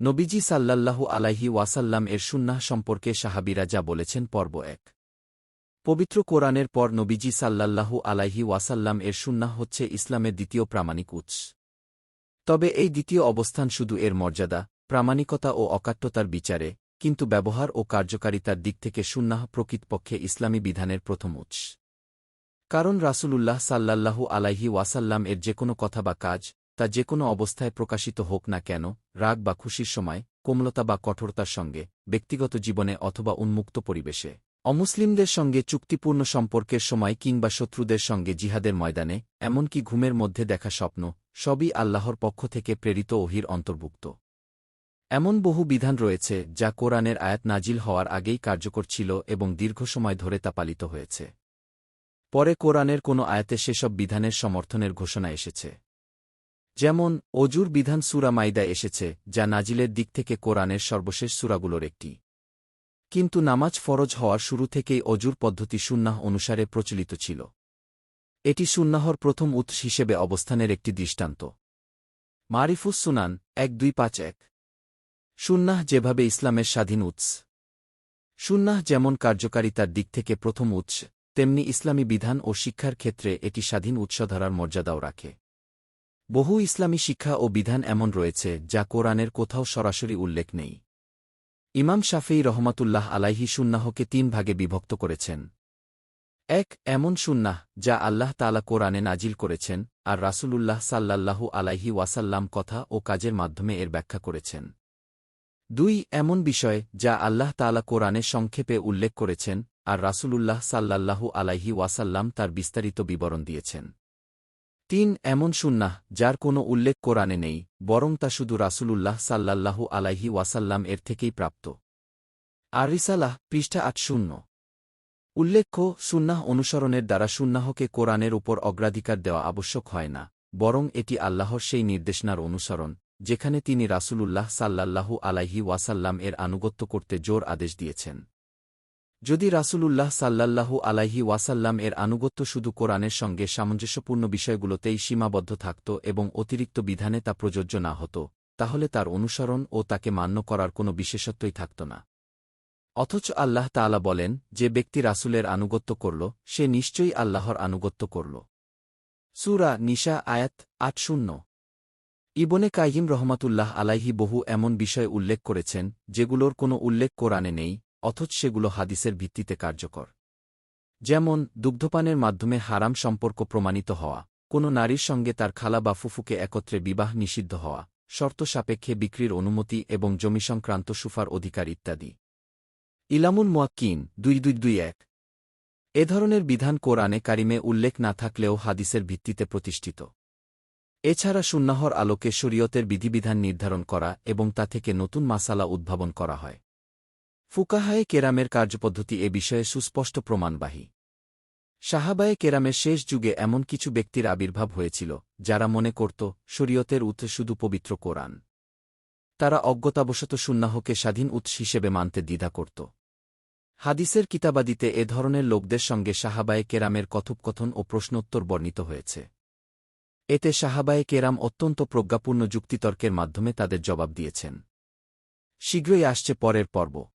নবীজি সাল্লাল্লাহু আলাইহি ওয়াসাল্লাম এর সুন্নাহ সম্পর্কে সাহাবিরা যা বলেছেন পর্ব এক। পবিত্র কোরআনের পর নবীজি সাল্লাল্লাহু আলাইহি ওয়াসাল্লাম এর সুন্নাহ হচ্ছে ইসলামের দ্বিতীয় প্রামাণিক উৎস। তবে এই দ্বিতীয় অবস্থান শুধু এর মর্যাদা, প্রামাণিকতা ও অকাট্যতার বিচারে, কিন্তু ব্যবহার ও কার্যকারিতার দিক থেকে সুন্নাহ প্রকৃতপক্ষে ইসলামী বিধানের প্রথম উৎস। কারণ রাসূলুল্লাহ সাল্লাল্লাহু আলাইহি ওয়াসাল্লাম এর যে কোনো কথা বা কাজ তা যে কোনো অবস্থায় প্রকাশিত হোক না কেন, রাগ বা খুশির সময়, কোমলতা বা কঠোরতার সঙ্গে, ব্যক্তিগত জীবনে অথবা উন্মুক্ত পরিবেশে। অমুসলিমদের সঙ্গে চুক্তিপূর্ণ সম্পর্কের সময় কিংবা শত্রুদের সঙ্গে জিহাদের ময়দানে, এমনকি ঘুমের মধ্যে দেখা স্বপ্ন, সবই আল্লাহর পক্ষ থেকে প্রেরিত ওহির অন্তর্ভুক্ত। এমন বহু বিধান রয়েছে যা কোরআনের আয়াত নাজিল হওয়ার আগেই কার্যকর ছিল এবং দীর্ঘ সময় ধরে তা পালিত হয়েছে। পরে কোরআনের কোনো আয়াতে সেসব বিধানের সমর্থনের ঘোষণা এসেছে। যেমন, অজুর বিধান সুরা মাইদা এসেছে, যা নাজিলের দিক থেকে কোরআনের সর্বশেষ সুরাগুলোর একটি। কিন্তু নামাজ ফরজ হওয়ার শুরু থেকেই অজুর পদ্ধতি সুন্নাহ অনুসারে প্রচলিত ছিল। এটি সুন্নাহর প্রথম উৎস হিসেবে অবস্থানের একটি দৃষ্টান্ত। মারিফুস সুনান এক দুই পাঁচ এক। সুন্নাহ যেভাবে ইসলামের স্বাধীন উৎস। সুন্নাহ যেমন কার্যকারিতার দিক থেকে প্রথম উৎস, তেমনি ইসলামী বিধান ও শিক্ষার ক্ষেত্রে এটি স্বাধীন উৎসধারার মর্যাদাও রাখে। বহু ইসলামী শিক্ষা ও বিধান এমন রয়েছে যা কোরআনের কোথাও সরাসরি উল্লেখ নেই। ইমাম শাফেই রহমাতুল্লাহ আলাইহি সুন্নাহকে তিন ভাগে বিভক্ত করেছেন। এক, এমন সুন্নাহ যা আল্লাহ তালা কোরআনে নাজিল করেছেন আর রাসূলুল্লাহ সাল্লাল্লাহু আলাইহি ওয়াসাল্লাম কথা ও কাজের মাধ্যমে এর ব্যাখ্যা করেছেন। দুই, এমন বিষয় যা আল্লাহ তালা কোরআনে সংক্ষেপে উল্লেখ করেছেন আর রাসূলুল্লাহ সাল্লাল্লাহু আলাইহি ওয়াসাল্লাম তার বিস্তারিত বিবরণ দিয়েছেন। তিন এমন সুন্নাহ যার কোনো উল্লেখ কোরআনে নেই, বরং তা শুধু রাসূলুল্লাহ সাল্লাল্লাহু আলাইহি ওয়াসাল্লাম এর থেকেই প্রাপ্ত। আর রিসালাহ পৃষ্ঠা আট শূন্য উল্লেখ্য, সুন্নাহ অনুসরণের দ্বারা সুন্নাহকে কোরআনের উপর অগ্রাধিকার দেওয়া আবশ্যক হয় না, বরং এটি আল্লাহর সেই নির্দেশনার অনুসরণ, যেখানে তিনি রাসূলুল্লাহ সাল্লাল্লাহু আলাইহি ওয়াসাল্লাম এর আনুগত্য করতে জোর আদেশ দিয়েছেন। যদি রাসূলুল্লাহ সাল্লাল্লাহু আলাইহি ওয়াসাল্লাম এর আনুগত্য শুধু কোরআনের সঙ্গে সামঞ্জস্যপূর্ণ বিষয়গুলোতেই সীমাবদ্ধ থাকত এবং অতিরিক্ত বিধানে তা প্রযোজ্য না হতো, তাহলে তার অনুসরণ ও তাকে মান্য করার কোনো বিশেষত্বই থাকত না। অথচ আল্লাহ তাআলা বলেন, যে ব্যক্তি রাসূলের আনুগত্য করল, সে নিশ্চয়ই আল্লাহর আনুগত্য করল। সুরা নিশা আয়াত আট শূন্য। ইবনে কাইহিম রহমাতুল্লাহ আলাইহি বহু এমন বিষয় উল্লেখ করেছেন, যেগুলোর কোনো উল্লেখ কোরআনে নেই অথচ সেগুলো হাদিসের ভিত্তিতে কার্যকর। যেমন, দুগ্ধপানের মাধ্যমে হারাম সম্পর্ক প্রমাণিত হওয়া, কোনো নারীর সঙ্গে তার খালা বা ফুফুকে একত্রে বিবাহ নিষিদ্ধ হওয়া, শর্ত সাপেক্ষে বিক্রির অনুমতি এবং জমি সংক্রান্ত সুফার অধিকার ইত্যাদি। ইলামুল মোয়াক্কিন, দুই দুই দুই এক। এ ধরনের বিধান কোরআনে কারিমে উল্লেখ না থাকলেও হাদিসের ভিত্তিতে প্রতিষ্ঠিত। এছাড়া সুন্নাহর আলোকে শরীয়তের বিধিবিধান নির্ধারণ করা এবং তা থেকে নতুন মাসালা উদ্ভাবন করা হয়। ফুকাহায়ে কেরামের কার্যপদ্ধতি এ বিষয়ে সুস্পষ্ট প্রমাণবাহী। সাহাবায়ে কেরামের শেষ যুগে এমন কিছু ব্যক্তির আবির্ভাব হয়েছিল, যারা মনে করত, শরীয়তের উৎস শুধু পবিত্র কোরআন। তারা অজ্ঞতাবশত সুন্নাহকে স্বাধীন উৎস হিসেবে মানতে দ্বিধা করত। হাদিসের কিতাবাদিতে এ ধরনের লোকদের সঙ্গে সাহাবায়ে কেরামের কথোপকথন ও প্রশ্নোত্তর বর্ণিত হয়েছে। এতে সাহাবায়ে কেরাম অত্যন্ত প্রজ্ঞাপূর্ণ যুক্তিতর্কের মাধ্যমে তাদের জবাব দিয়েছেন। শীঘ্রই আসছে পরের পর্ব।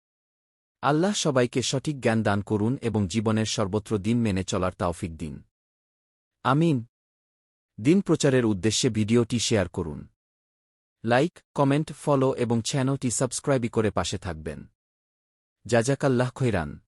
আল্লাহ সবাইকে সঠিক জ্ঞান দান করুন এবং জীবনের সর্বত্র দিন মেনে চলার তাওফিক দিন। আমিন। দিন প্রচারের উদ্দেশ্যে ভিডিওটি শেয়ার করুন। লাইক, কমেন্ট, ফলো এবং চ্যানেলটি সাবস্ক্রাইবই করে পাশে থাকবেন। জাজাকাল্লাহ খৈরান।